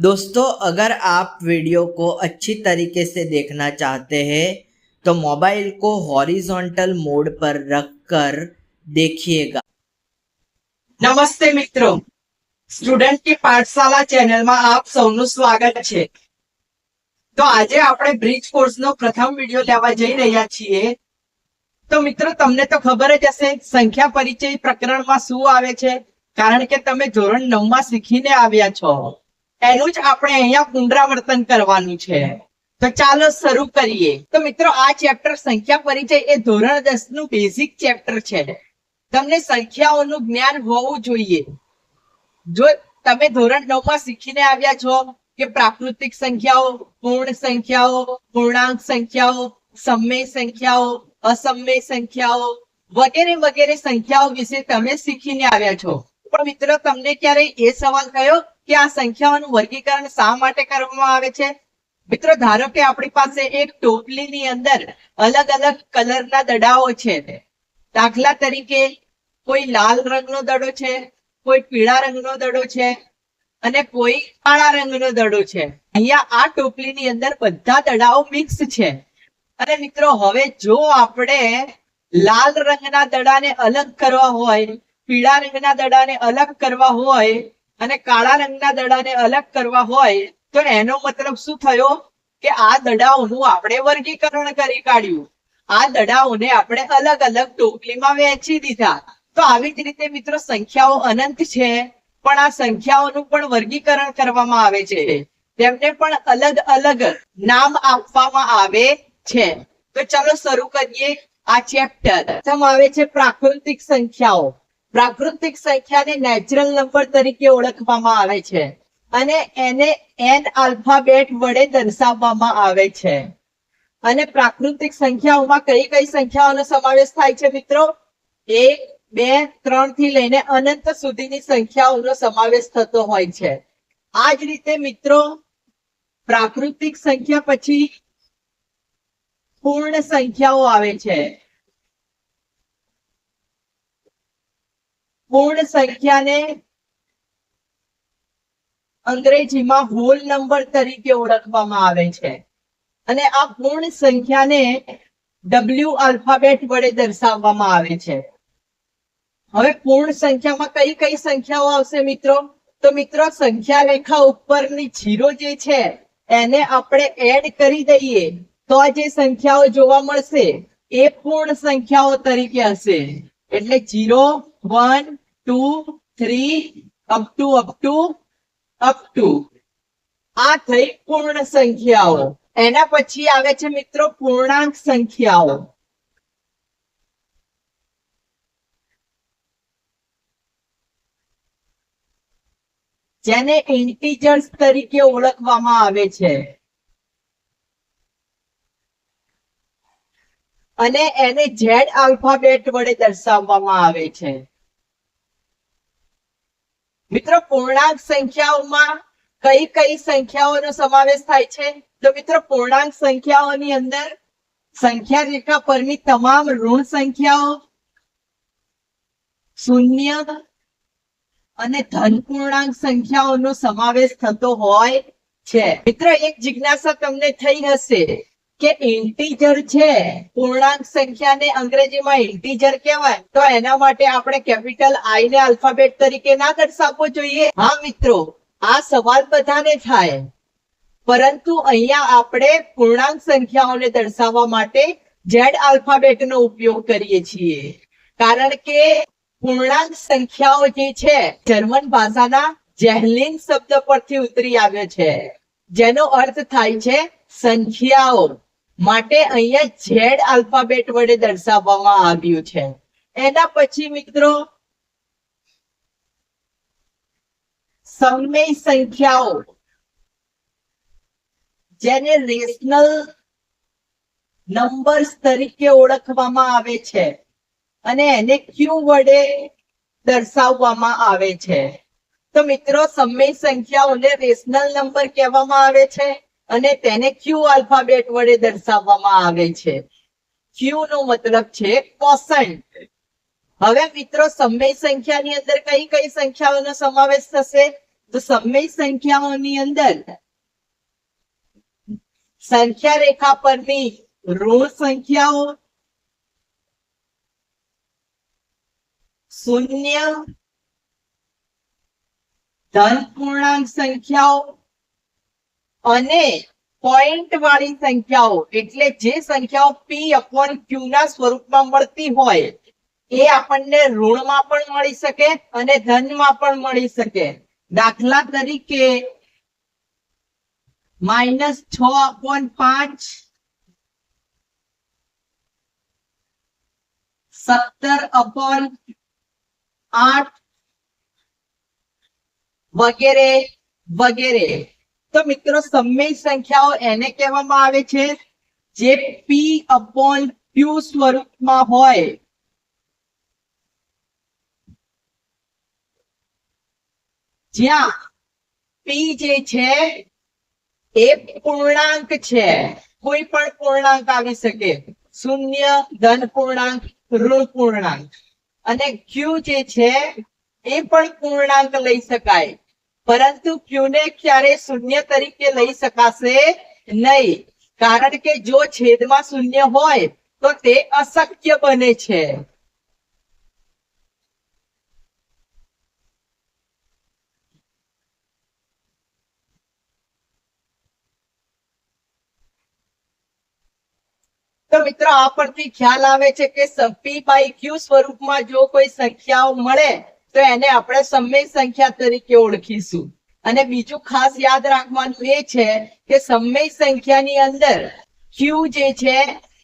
दोस्तों अगर आप वीडियो को अच्छी तरीके से देखना चाहते हैं तो मोबाइल को हॉरिजॉन्टल मोड पर रखकर देखिएगा નમસ્તે મિત્રો સ્ટુડન્ટ की પાઠશાલા ચેનલમાં આપ સૌનું સ્વાગત છે તો આજે આપણે બ્રિજ કોર્સનો પ્રથમ વિડિયો લેવા જઈ રહ્યા છીએ તો મિત્રો તમને તો ખબર જ હશે સંખ્યા પરિચય પ્રકરણમાં શું આવે છે કારણ કે તમે ધોરણ નવમાં શીખીને આવ્યા છો એનું જ આપણે અહીંયા પુનરાવર્તન કરવાનું છે. તો ચાલો શરૂ કરીએ. તો મિત્રો, આ ચેપ્ટર સંખ્યા પરિચય એ ધોરણ દસનું બેઝિક ચેપ્ટર છે. તમને સંખ્યાઓનું જ્ઞાન હોવું જોઈએ. જો તમે ધોરણ નવમાં શીખીને આવ્યા છો કે પ્રાકૃતિક સંખ્યાઓ, પૂર્ણ સંખ્યાઓ, પૂર્ણાંક સંખ્યાઓ, સમય સંખ્યાઓ, અસમય સંખ્યાઓ વગેરે વગેરે સંખ્યાઓ વિશે તમે શીખીને આવ્યા છો. પણ મિત્રો, તમને ક્યારે એ સવાલ થયો કે આ સંખ્યાઓનું વર્ગીકરણ શા માટે કરવામાં આવે છે? મિત્રો, ધારો કે આપણી પાસે એક ટોપલીની અંદર અલગ અલગ કલરના દડાઓ છે. દાખલા તરીકે કોઈ લાલ રંગનો દડો છે, કોઈ પીળા રંગનો દડો છે અને કોઈ કાળા રંગનો દડો છે. અહીંયા આ ટોપલીની અંદર બધા દડાઓ મિક્સ છે. અને મિત્રો, હવે જો આપણે લાલ રંગના દડાને અલગ કરવા હોય, પીળા રંગના દડાને અલગ કરવા હોય અને કાળા રંગના દડાને અલગ કરવા હોય, તો એનો મતલબ શું થયો? કે આ દડાઓનું આપણે વર્ગીકરણ કરી કાઢ્યું. આ દડાઓને આપણે અલગ અલગ ટોપલીમાં વહેંચી દીધા. તો આવી જ રીતે મિત્રો સંખ્યાઓ અનંત છે, પણ આ સંખ્યાઓનું પણ વર્ગીકરણ કરવામાં આવે છે. તેમને પણ અલગ અલગ નામ આપવામાં આવે છે. તો ચાલો શરૂ કરીએ આ ચેપ્ટર. પ્રથમ આવે છે પ્રાકૃતિક સંખ્યાઓ. પ્રાકૃતિક સંખ્યાને નેચરલ નંબર તરીકે ઓળખવામાં આવે છે અને એને એન આલ્ફાબેટ વડે દર્શાવવામાં આવે છે. અને પ્રાકૃતિક સંખ્યાઓમાં કઈ કઈ સંખ્યાઓનો સમાવેશ થાય છે મિત્રો? એક, બે, ત્રણથી લઈને અનંત સુધીની સંખ્યાઓનો સમાવેશ થતો હોય છે. આ જ રીતે મિત્રો, પ્રાકૃતિક સંખ્યા પછી પૂર્ણ સંખ્યાઓ આવે છે. પૂર્ણ સંખ્યાને અંગ્રેજીમાં હોલ નંબર તરીકે ઓળખવામાં આવે છે. અને આ પૂર્ણ સંખ્યાને ડબલ્યુ આલ્ફાબેટ વડે દર્શાવવામાં આવે છે. હવે પૂર્ણ સંખ્યામાં કઈ કઈ સંખ્યાઓ આવશે મિત્રો? તો મિત્રો, સંખ્યા રેખા ઉપરની જીરો જે છે, એને આપણે એડ કરી દઈએ. તો આ જે સંખ્યાઓ જોવા મળશે, એ પૂર્ણ સંખ્યાઓ તરીકે હશે. એટલે zero, one two three up to up to up to આ થઈ પૂર્ણ સંખ્યાઓ. એના પછી આવે છે મિત્રો પૂર્ણાંક સંખ્યાઓ. જેને ઇન્ટીજર્સ તરીકે ઓળખવામાં આવે છે. અને એને ઝેડ આલ્ફાબેટ વડે દર્શાવવામાં આવે છે. મિત્રો, પૂર્ણાંક સંખ્યાઓમાં કઈ કઈ સંખ્યાઓનો સમાવેશ થાય છે? તો મિત્રો, પૂર્ણાંક સંખ્યાઓની અંદર સંખ્યા રેખા પરની તમામ ઋણ સંખ્યાઓ, શૂન્ય અને ધન પૂર્ણાંક સંખ્યાઓનો સમાવેશ થતો હોય છે. મિત્રો, એક જિજ્ઞાસા તમને થઈ હશે. કે ઇન્ટીજર છે, પૂર્ણાંક સંખ્યાને અંગ્રેજીમાં ઇન્ટીજર કહેવાય. તો એના માટે આપણે કેપિટલ આઈ ને આલ્ફાબેટ તરીકે ના દર્શાવવો જોઈએ. હા, મિત્રો, આ સવાલ બધાને થાય. પરંતુ અહીંયા આપણે પૂર્ણાંક સંખ્યાઓને દર્શાવવા માટે ઝેડ આલ્ફાબેટનો ઉપયોગ કરીએ છીએ. કારણ કે પૂર્ણાંક સંખ્યાઓ જે છે, જર્મન ભાષાના જેહલિન શબ્દ પરથી ઉતરી આવ્યો છે. જેનો અર્થ થાય છે સંખ્યાઓ. માટે અહીંયા ઝેડ આલ્ફાબેટ વડે દર્શાવવામાં આવ્યું છે. એના પછી મિત્રો, સમય સંખ્યાઓ. જેને રેશનલ નંબર્સ તરીકે ઓળખવામાં આવે છે અને એને ક્યુ વડે દર્શાવવામાં આવે છે. તો મિત્રો, સમય સંખ્યાઓને રેશનલ નંબર કહેવામાં આવે છે. અને તેને ક્યુ આલ્ફાબેટ વડે દર્શાવવામાં આવે છે. ક્યુ નો મતલબ છે કોસન્ટ હવે મિત્રો સમય સંખ્યાની અંદર કઈ કઈ સંખ્યાઓનો સમાવેશ થશે? તો સમય સંખ્યાઓની અંદર સંખ્યા રેખા પરની ઋણ સંખ્યાઓ શૂન્ય, ધન પૂર્ણાંક સંખ્યાઓ અને પોઈન્ટ વાળી સંખ્યાઓ, એટલે જે સંખ્યાઓ પી અપોન ક્યુ ના સ્વરૂપમાં મળતી હોય, એ આપણને ઋણમાં પણ મળી શકે અને ધનમાં પણ મળી શકે. દાખલા તરીકે માઇનસ છ અપોન પાંચ, સત્તર અપોન આઠ વગેરે વગેરે. તો મિત્રો સમય સંખ્યાઓ એને કહેવામાં આવે છે જે પી અપોન ક્યુ સ્વરૂપમાં હોય. જ્યાં પી જે છે એ પૂર્ણાંક છે. કોઈ પણ પૂર્ણાંક આવી શકે. શૂન્ય, ધન પૂર્ણાંક, ઋણ પૂર્ણાંક. અને ક્યુ જે છે એ પણ પૂર્ણાંક લઈ શકાય. પરંતુ ક્યુ ને ક્યારે શૂન્ય તરીકે લઈ શકાશે નહીં? કારણ કે જો છેદમાં શૂન્ય હોય, તો તે અશક્ય બને છે. તો મિત્રો, આ પરથી ખ્યાલ આવે છે કે પી બાય ક્યુ સ્વરૂપમાં જો કોઈ સંખ્યાઓ મળે તો એને આપણે સમય સંખ્યા તરીકે ઓળખીશું. અને બીજું ખાસ યાદ રાખવાનું એ છે કે સમય સંખ્યાની અંદર ક્યુ જે છે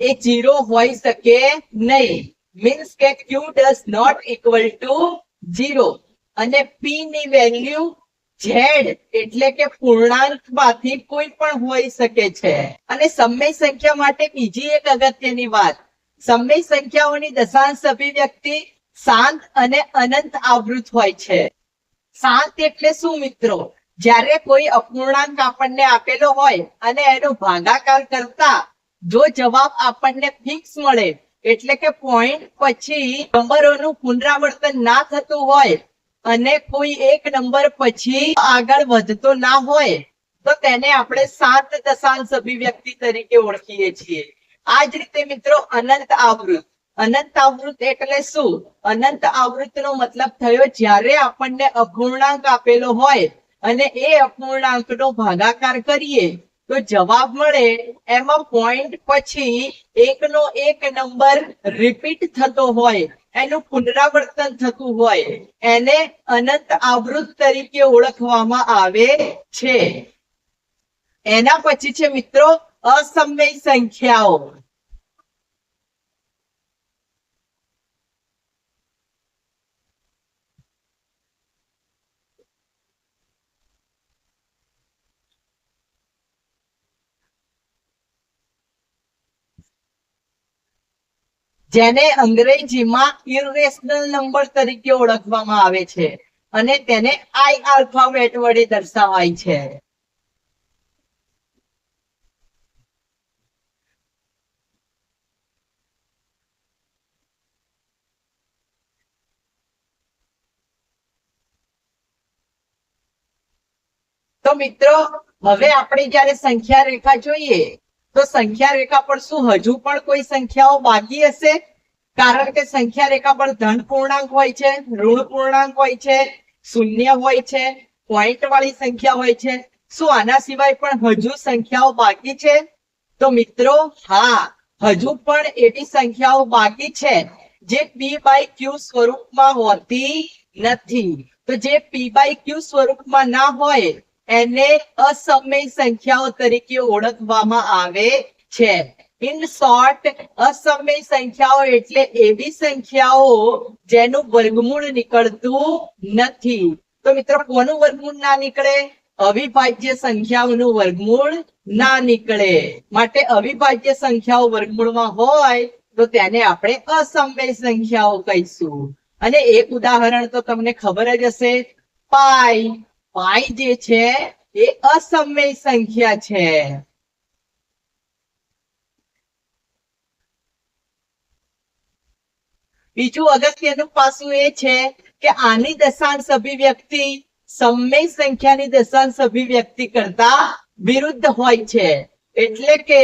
એ જીરો હોઈ શકે નહીં. મીન્સ કે Q does not equal to zero અને પી ની વેલ્યુ ઝેડ એટલે કે પૂર્ણાંકમાંથી કોઈ પણ હોઈ શકે છે. અને સમય સંખ્યા માટે બીજી એક અગત્યની વાત. સમય સંખ્યાઓની દશાંશ અભિવ્યક્તિ શાંત અને અનંત આવૃત હોય છે. શાંત એટલે શું મિત્રો જ્યારે કોઈ અપૂર્ણાંક આપણને આપેલો હોય અને એનો ભાગાકાર કરતા જો જવાબ આપણને ફિક્સ મળે, એટલે કે પોઈન્ટ પછી નંબરોનું પુનરાવર્તન ના થતું હોય અને કોઈ એક નંબર પછી આગળ વધતો ના હોય, તો તેને આપણે સાત દશાંશ અભિવ્યક્તિ તરીકે ઓળખીએ છીએ. આ જ રીતે મિત્રો અનંત આવૃત. અનંત આવૃત એટલે શું? અનંત આવૃત નો મતલબ થયો જ્યારે આપણને અપૂર્ણાંક આપેલો હોય અને એ અપૂર્ણાંકનો ભાગાકાર કરીએ, તો જવાબ મળે એમાં પોઈન્ટ પછી એકનો એક નંબર રિપીટ થતો હોય, એનું પુનરાવર્તન થતું હોય, એને અનંત આવૃત તરીકે ઓળખવામાં આવે છે. એના પછી છે મિત્રો, અસમય સંખ્યાઓ. જેને અંગ્રેજીમાં ઇરેશનલ નંબર તરીકે ઓળખવામાં આવે છે અને તેને આઈ આલ્ફાબેટ વડે દર્શાવાય છે. તો મિત્રો, હવે આપણે જ્યારે સંખ્યા રેખા જોઈએ, તો સંખ્યા રેખા પર શું હજુ પણ કોઈ સંખ્યાઓ બાકી હશે? કારણ કે સંખ્યા રેખા પર ધન પૂર્ણાંક હોય છે, ઋણ પૂર્ણાંક હોય છે, શૂન્ય હોય છે પોઈન્ટ વાળી સંખ્યા હોય છે. શું આના સિવાય પણ હજુ સંખ્યાઓ બાકી છે? તો મિત્રો, હા, હજુ પણ એવી સંખ્યાઓ બાકી છે, જે પી બાય ક્યુ સ્વરૂપમાં હોતી નથી. તો જે પી બાય ક્યુ સ્વરૂપમાં ના હોય, એને અસમય સંખ્યાઓ તરીકે ઓળખવામાં આવે છે. ઇન શોર્ટ અસમય સંખ્યાઓ એટલે એવી સંખ્યાઓ જેનું વર્ગમૂળ નીકળતું નથી. તો મિત્રો, કોનું વર્ગમૂળ ના નીકળે? અવિભાજ્ય સંખ્યાઓનું વર્ગમૂળ ના નીકળે. માટે અવિભાજ્ય સંખ્યાઓ વર્ગમૂળમાં હોય, તો તેને આપણે અસમય સંખ્યાઓ કહીશું. અને એક ઉદાહરણ તો તમને ખબર જ હશે, પાઈ. પાઈ જે છે, એ અસમય સંખ્યા છે. બીજું અગત્યનું પાસું એ છે કે આની દશાંશ અભિવ્યક્તિ સમય સંખ્યાની દશાંશ અભિવ્યક્તિ કરતા વિરુદ્ધ હોય છે. એટલે કે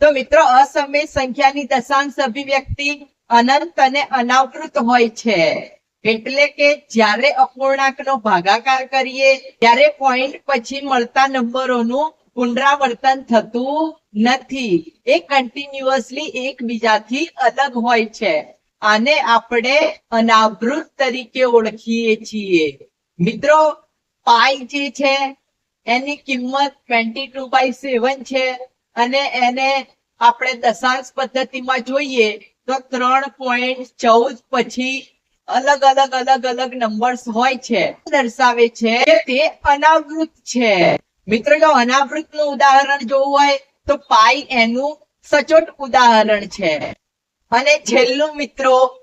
તો મિત્રો, અસમય સંખ્યાની દશાંશ અભિવ્યક્તિ અનંત અને અનાવૃત હોય છે. એટલે કે જ્યારે અપૂર્ણાંકનો ભાગાકાર કરીએ, ત્યારે પોઈન્ટ પછી મળતા નંબરોનું પુનરાવર્તન થતું નથી. એ કન્ટિન્યુઅસલી એકબીજાથી અલગ હોય છે. આને આપણે અનાવૃત તરીકે ઓળખીએ છીએ. મિત્રો, પાઈ જે છે, એની કિંમત ટ્વેન્ટી ટુ બાય સેવન છે. અને એને આપણે દશાંશ પદ્ધતિમાં જોઈએ. તો ત્રણ પોઈન્ટ ચૌદ પછી અલગ અલગ અલગ અલગ નંબર્સ હોય છે. દર્શાવે છે તે અનાવૃત છે. મિત્રો, જો અનાવૃતનું ઉદાહરણ જોવું હોય, તો પાઈ એનું સચોટ ઉદાહરણ છે. અને છેલ્લું, મિત્રો,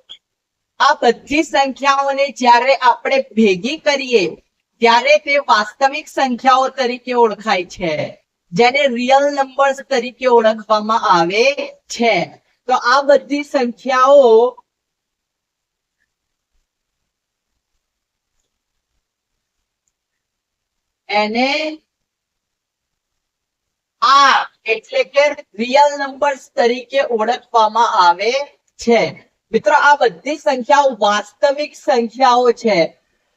આ બધી સંખ્યાઓને જ્યારે આપણે ભેગી કરીએ, ત્યારે તે વાસ્તવિક સંખ્યાઓ તરીકે ઓળખાય છે, જેને રિયલ નંબર્સ તરીકે ઓળખવામાં આવે છે. તો આ બધી સંખ્યાઓ એને આ એટલે કે રિયલ નંબર્સ તરીકે ઓળખવામાં આવે છે. મિત્રો, આ બધી સંખ્યાઓ વાસ્તવિક સંખ્યાઓ છે.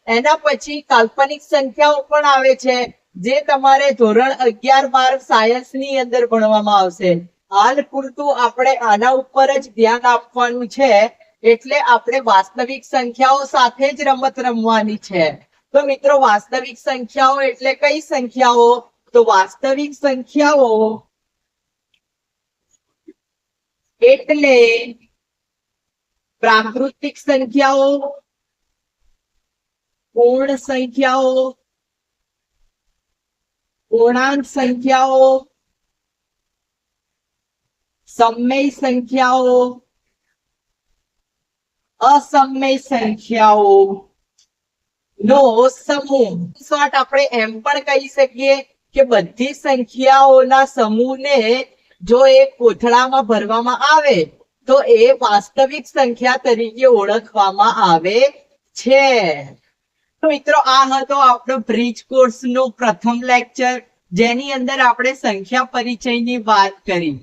એના પછી કાલ્પનિક સંખ્યાઓ પણ આવે છે, જે તમારે ધોરણ અગિયાર બાર સાયન્સની અંદર ભણવામાં આવશે. હાલ પૂરતું આપણે આના ઉપર જ ધ્યાન આપવાનું છે, એટલે આપણે વાસ્તવિક સંખ્યાઓ સાથે જ રમત રમવાની છે. તો મિત્રો, વાસ્તવિક સંખ્યાઓ એટલે કઈ સંખ્યાઓ? તો વાસ્તવિક સંખ્યાઓ એટલે પ્રાકૃતિક સંખ્યાઓ, પૂર્ણ સંખ્યાઓ, પૂર્ણાંક સંખ્યાઓ સમય સંખ્યાઓ. અસમય સંખ્યાઓ. સમૂહ. શોર્ટ આપણે એમ પણ કહી શકીએ કે બધી સંખ્યાઓના સમૂહને જો એક કોથળામાં ભરવામાં આવે, તો એ વાસ્તવિક સંખ્યા તરીકે ઓળખવામાં આવે છે. તો મિત્રો, આ હતો આપણો બ્રિજ કોર્સ નો પ્રથમ લેક્ચર. જેની અંદર આપણે સંખ્યા પરિચયની વાત કરી.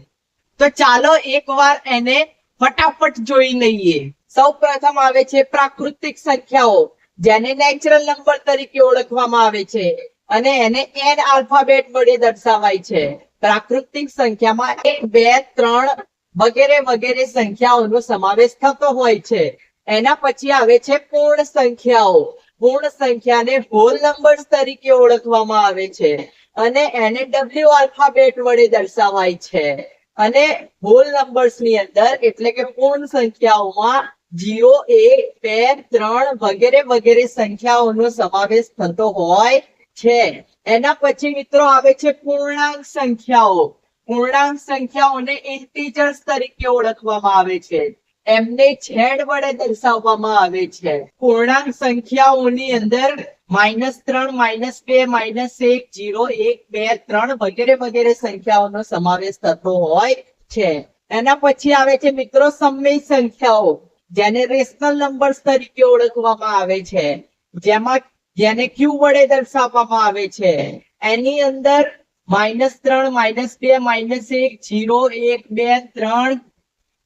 તો ચાલો એકવાર એને ફટાફટ જોઈ લઈએ. સૌ પ્રથમ આવે છે પ્રાકૃતિક સંખ્યાઓ, જેને નેચરલ નંબર તરીકે ઓળખવામાં આવે છે અને એને એન આલ્ફાબેટ વડે દર્શાવાય છે. પ્રાકૃતિક સંખ્યામાં એક, બે, ત્રણ વગેરે વગેરે સંખ્યાઓનો સમાવેશ થતો હોય છે. એના પછી આવે છે પૂર્ણ સંખ્યાઓ. પૂર્ણ સંખ્યાને હોલ નંબર્સ તરીકે ઓળખવામાં આવે છે અને એને ડબલ્યુ આલ્ફાબેટ વડે દર્શાવાય છે. અને હોલ નંબર્સની અંદર એટલે કે પૂર્ણ સંખ્યાઓમાં જીરો એક બે ત્રણ વગેરે વગેરે સંખ્યાઓનો સમાવેશ થતો હોય છે. એના પછી મિત્રો આવે છે પૂર્ણાંક સંખ્યાઓ. પૂર્ણાંક સંખ્યાઓને ઇન્ટીજર્સ તરીકે ઓળખવામાં આવે છે. એમને છેડ વડે દર્શાવવામાં આવે છે. પૂર્ણાંક સંખ્યાઓની અંદર માઇનસ ત્રણ, માઇનસ બે, માઇનસ એક, જીરો, એક, બે, ત્રણ વગેરે વગેરે સંખ્યાઓનો સમાવેશ થતો હોય છે. એના પછી આવે છે મિત્રો સમય સંખ્યાઓ, જેને રેશનલ નંબર્સ તરીકે ઓળખવામાં આવે છે. જેમાં, જેને ક્યુ વડે દર્શાવવામાં આવે છે. એની અંદર માઇનસ ત્રણ, માઇનસ બે, માઇનસ એક, જીરો, એક, બે, ત્રણ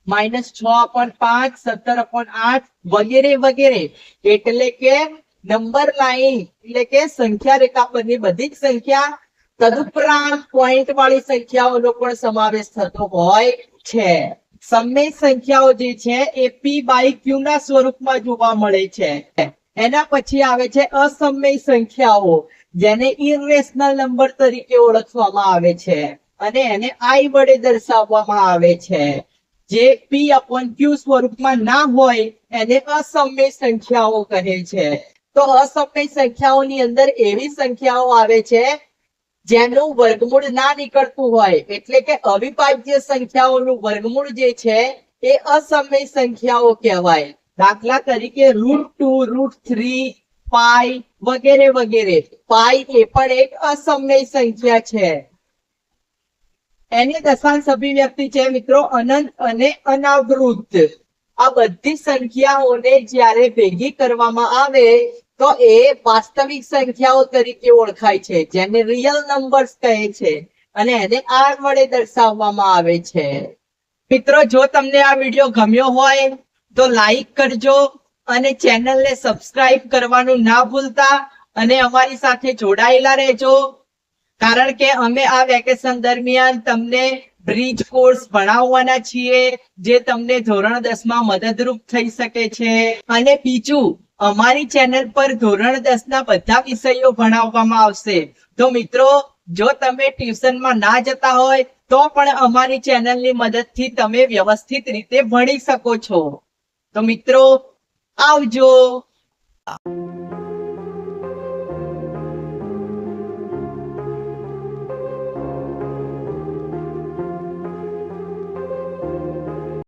માઇનસ છ અપોન પાંચ, સત્તર અપોન આઠ, વગેરે વગેરે. એટલે કે નંબર લાઈન, એટલે કે સંખ્યા રેખા પરની બધી સંખ્યા, તદુપરાંત પોઈન્ટ વાળી સંખ્યાઓનો પણ સમાવેશ થતો હોય છે. સમય સંખ્યાઓ જે છે એ પી બાય ક્યુ ના સ્વરૂપમાં જોવા મળે છે. એના પછી આવે છે અસમય સંખ્યાઓ, જેને ઇરેશનલ નંબર તરીકે ઓળખવામાં આવે છે. અને એને આઈ વડે દર્શાવવામાં આવે છે. જે પી અપોન ક્યુ સ્વરૂપમાં ના હોય, એને અસમય સંખ્યાઓ કહે છે. તો અસમય સંખ્યાઓની અંદર એવી સંખ્યાઓ આવે છે, જેનું વર્ગમૂળ ના નીકળતું હોય, એટલે કે અવિભાજ્ય સંખ્યાઓનું વર્ગમૂળ જે છે, એ અસમય સંખ્યાઓ કહેવાય. દાખલા તરીકે root two root three pi વગેરે વગેરે. પાઈ એ પણ એક અસમય સંખ્યા છે. એની દશાંશ અભિવ્યક્તિ છે મિત્રો અનંત અને અનાવૃત. આ બધી સંખ્યાઓને જ્યારે ભેગી કરવામાં આવે, તો એ વાસ્તવિક સંખ્યાઓ તરીકે ઓળખાય છે, જેને રિયલ નંબર્સ કહે છે અને એને આર વડે દર્શાવવામાં આવે છે. મિત્રો, જો તમને આ વીડિયો ગમ્યો હોય, તો લાઈક કરજો અને ચેનલને સબસ્ક્રાઇબ કરવાનું ના ભૂલતા અને અમારી સાથે જોડાયેલા રહેજો. કારણ કે અમે આ વેકેશન દરમિયાન તમને બ્રિજ કોર્સ ભણાવવાના છીએ, જે તમને ધોરણ દસમાં મદદરૂપ થઈ શકે છે. અને બીજું, અમારી ચેનલ પર ધોરણ દસ ના બધા વિષયો ભણાવવામાં આવશે. તો મિત્રો, જો તમે ટ્યુશનમાં ના જતા હોય, તો પણ અમારી ચેનલની મદદથી તમે વ્યવસ્થિત રીતે ભણી શકો છો. તો મિત્રો, આવજો.